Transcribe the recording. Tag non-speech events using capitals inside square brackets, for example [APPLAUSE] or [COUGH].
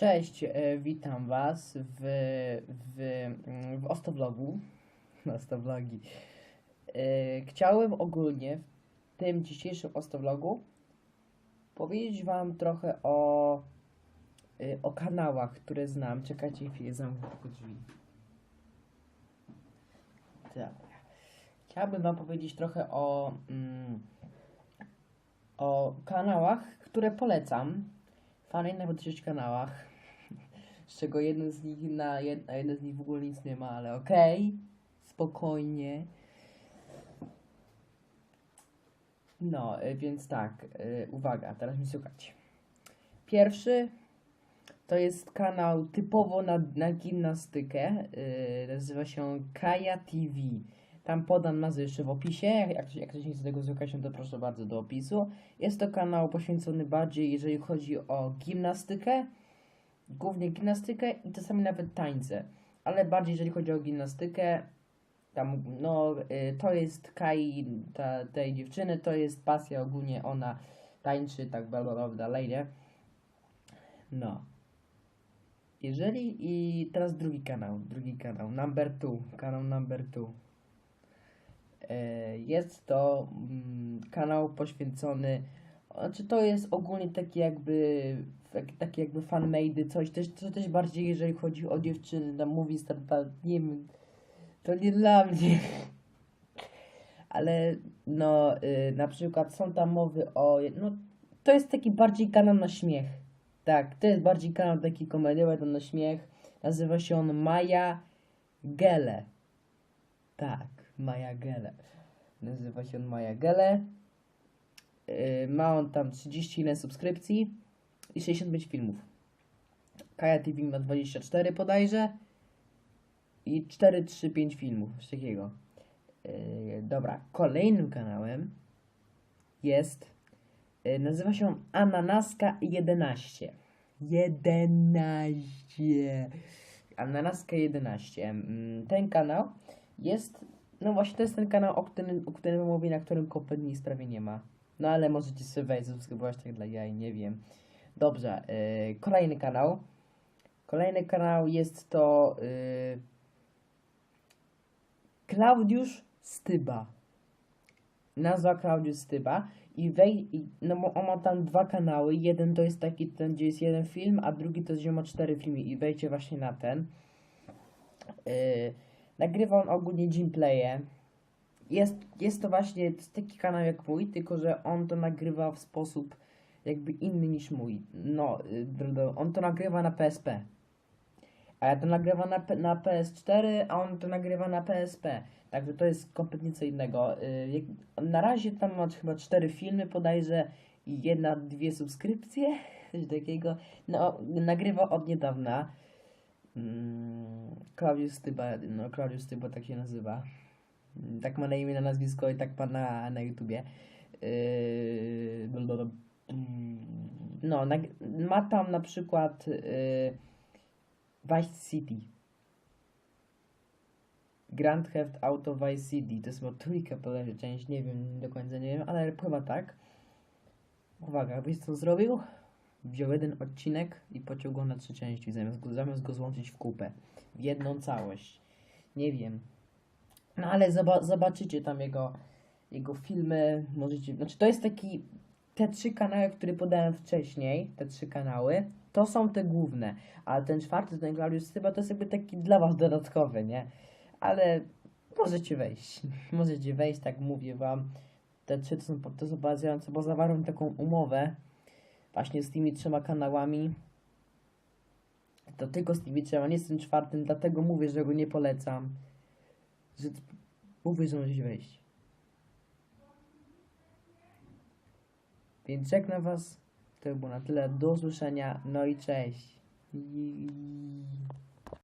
Cześć, e, witam Was w, w, w Ostowlogu. [LAUGHS] Ostowlogi. E, Chciałem ogólnie w tym dzisiejszym Ostowlogu powiedzieć Wam trochę o, e, o kanałach, które znam. Czekajcie chwilę, zamknę tylko drzwi. Dobra. Chciałbym Wam powiedzieć trochę o, mm, o kanałach, które polecam. Fajnych na 6 kanałach. Z czego jeden z nich na, jed, na jeden z nich w ogóle nic nie ma, ale okej. Spokojnie. No, y, więc tak, y, uwaga, teraz mi słuchać. Pierwszy to jest kanał typowo na, na gimnastykę. y, nazywa się Kaja TV. Tam podam nazwę jeszcze w opisie. Jak, jak, jak ktoś nie chce tego słuchać, no to proszę bardzo do opisu. Jest to kanał poświęcony bardziej, jeżeli chodzi o gimnastykę, głównie gimnastykę i czasami nawet tańce. Ale bardziej, jeżeli chodzi o gimnastykę, tam, no, y, to jest Kai, ta, tej dziewczyny, to jest pasja ogólnie, ona tańczy, tak bla bla bla dalej, nie? No. Jeżeli i teraz drugi kanał, drugi kanał, number two, kanał number two. E, Jest to mm, kanał poświęcony, znaczy to jest ogólnie taki jakby, taki- taki jakby fanmade, coś też, coś też bardziej jeżeli chodzi o dziewczyny, tam mówi nie wiem, to nie dla mnie. Ale no, y, na przykład są tam mowy o, no to jest taki bardziej kanał na śmiech. Tak, to jest bardziej kanał taki komediowy, to na śmiech. Nazywa się on Maja Gele. Tak, Maja Gele. Nazywa się on Maja Gele. Yy, ma on tam 30 ile subskrypcji 65 filmów. Kaja TV ma 24 bodajże i 4, 3, 5 filmów, coś takiego. Yy, dobra, kolejnym kanałem jest, yy, nazywa się Ananaska 11. 11. Ananaska 11. Mm, Ten kanał jest, no właśnie to jest ten kanał, o którym, o którym mówię, na którym kompletnie nic prawie nie ma. No ale możecie sobie wejść, subskrybować tak dla jaj, nie wiem. Dobrze, yy, kolejny kanał. Kolejny kanał jest to yy, Klaudiusz Styba. Nazwa Klaudiusz Styba. I wej, i, no on ma tam dwa kanały. Jeden to jest taki, ten, gdzie jest jeden film, a drugi to jest, gdzie ma cztery filmy. I wejdźcie właśnie na ten. Yy, nagrywa on ogólnie gameplaye. Jest, jest to właśnie taki kanał jak mój, tylko że on to nagrywa w sposób jakby inny niż mój. No, drdo- on to nagrywa na PSP. A ja to nagrywam na, na PS4, a on to nagrywa na PSP. Także to jest kompletnie co innego. Y, na razie tam ma chyba cztery filmy podajże i jedna, dwie subskrypcje, [LAUGHS] coś takiego. No, nagrywa od niedawna. Mm, Klaudiusz Tyba, no Klaudiusz Tyba tak się nazywa. Tak ma na imię, na nazwisko i tak ma na, na YouTubie. Yy, no, nag- ma tam na przykład yy, Vice City. Grand Theft Auto Vice City. To jest chyba trójka część, nie wiem, do końca nie wiem, ale chyba tak. Uwaga, wiesz co zrobił? Wziął jeden odcinek i pociął go na trzy części, zamiast go, zamiast go złączyć w kupę. W jedną całość. Nie wiem. No ale zoba zobaczycie tam jego, jego filmy, możecie, znaczy to jest taki, te trzy kanały, które podałem wcześniej, te trzy kanały, to są te główne, a ten czwarty, ten Claudius Styba, to jest jakby taki dla was dodatkowy, nie? Ale możecie wejść, [LAUGHS] możecie wejść, tak mówię wam, te trzy to są, to są bazujące, bo zawarłem taką umowę właśnie z tymi trzema kanałami, to tylko z tymi trzema, nie z tym czwartym, dlatego mówię, że go nie polecam, że mówię, że możecie wejść. Więc żegnam was. To było na tyle. Do usłyszenia. No i cześć.